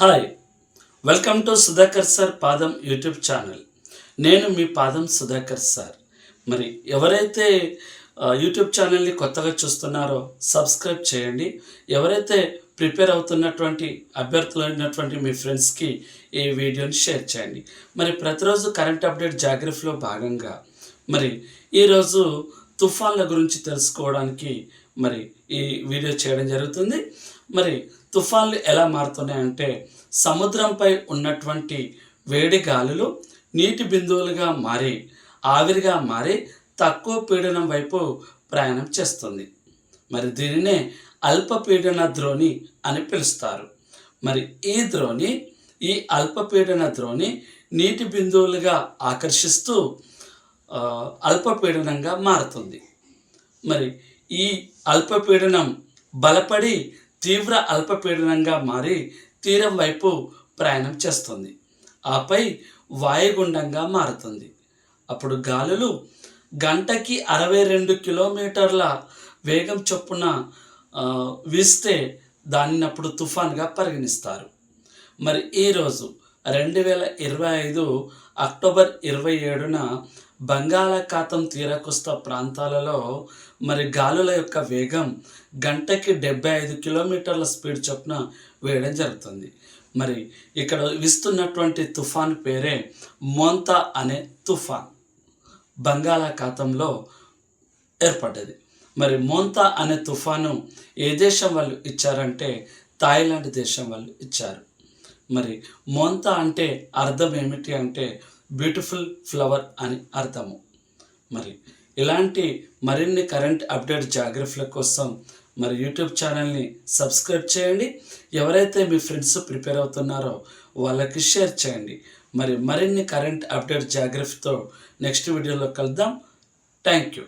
Hi welcome to Sudhakar sir పాదం YouTube channel. నేను మీ పాదం సుధాకర్ సార్. మరి ఎవరైతే యూట్యూబ్ ఛానల్ని కొత్తగా చూస్తున్నారో సబ్స్క్రైబ్ చేయండి. ఎవరైతే ప్రిపేర్ అవుతున్నటువంటి అభ్యర్థులైనటువంటి మీ ఫ్రెండ్స్కి ఈ వీడియోని షేర్ చేయండి. మరి ప్రతిరోజు కరెంట్ అప్డేట్ జాగ్రఫీలో భాగంగా మరి ఈరోజు తుఫాన్ల గురించి తెలుసుకోవడానికి మరి ఈ వీడియో చేయడం జరుగుతుంది. మరి తుఫాన్లు ఎలా మారుతున్నాయంటే సముద్రంపై ఉన్నటువంటి వేడి గాలులు నీటి బిందువులుగా మారి ఆవిరిగా మారి తక్కువ పీడనం వైపు ప్రయాణం చేస్తుంది. మరి దీనినే అల్పపీడన ద్రోణి అని పిలుస్తారు. మరి ఈ ద్రోణి ఈ అల్పపీడన ద్రోణి నీటి బిందువులుగా ఆకర్షిస్తూ అల్పపీడనంగా మారుతుంది. మరి ఈ అల్పపీడనం బలపడి తీవ్ర అల్పపీడనంగా మారి తీరం వైపు ప్రయాణం చేస్తుంది. ఆపై వాయుగుండంగా మారుతుంది. అప్పుడు గాలులు గంటకి అరవై రెండు కిలోమీటర్ల వేగం చొప్పున వీస్తే దానిని అప్పుడు తుఫాన్గా పరిగణిస్తారు. మరి ఈరోజు రెండు వేల ఇరవై ఐదు అక్టోబర్ ఇరవై ఏడున బంగాళాఖాతం తీరకుస్త ప్రాంతాలలో మరి గాలుల యొక్క వేగం గంటకి డెబ్బై ఐదు కిలోమీటర్ల స్పీడ్ చొప్పున వేయడం జరుగుతుంది. మరి ఇక్కడ విస్తున్నటువంటి తుఫాన్ పేరే మోంతా అనే తుఫాన్. బంగాళాఖాతంలో ఏర్పడ్డది. మరి మోంతా అనే తుఫాను ఏ దేశం వాళ్ళు ఇచ్చారంటే థాయిలాండ్ దేశం వాళ్ళు ఇచ్చారు. మరి మోంతా అంటే అర్థం ఏమిటి అంటే బ్యూటిఫుల్ ఫ్లవర్ అని అర్థము. మరి ఇలాంటి మరిన్ని కరెంట్ అప్డేట్ జాగ్రఫీల కోసం మరి యూట్యూబ్ ఛానల్ని సబ్స్క్రైబ్ చేయండి. ఎవరైతే మీ ఫ్రెండ్స్ ప్రిపేర్ అవుతున్నారో వాళ్ళకి షేర్ చేయండి. మరి మరిన్ని కరెంట్ అప్డేట్ జాగ్రఫీతో నెక్స్ట్ వీడియోలో కలుద్దాం. Thank you.